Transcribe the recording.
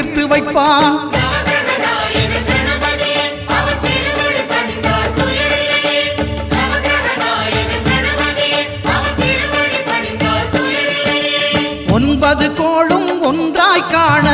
தீர்த்து வைப்பான். ஒன்பது கோளும் ஒன்றாய் காண